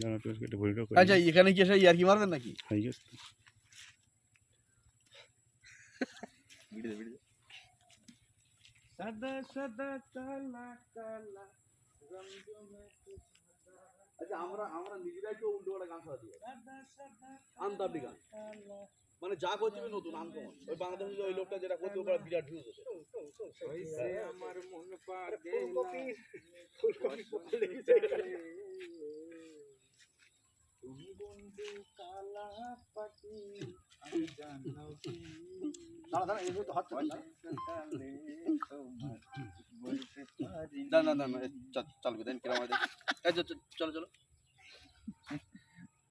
না আচ্ছা, এইখানে এসে ইয়ার কি মারবেন নাকি ভিডিও ভিডিও সদ সদ কলা কলা রাম জমে কিছু আচ্ছা আমরা আমরা মিজিরাকেও উল্টো বড় গান ছাড়ি আনতাবলি গান মানে যাক অতই নোতো আনতো মানে বাংলাদেশ ওই লোকটা যেটা কত বড় বিরাট ভিউস হচ্ছে ও আমার মন পাতে খুশি খুশি বন্ধু কালা পাখি আমি জানো দাঁড়া দাঁড়া এই তো হাত তালে বলতে পারি না না না চালু দেন কিরম চলো চলো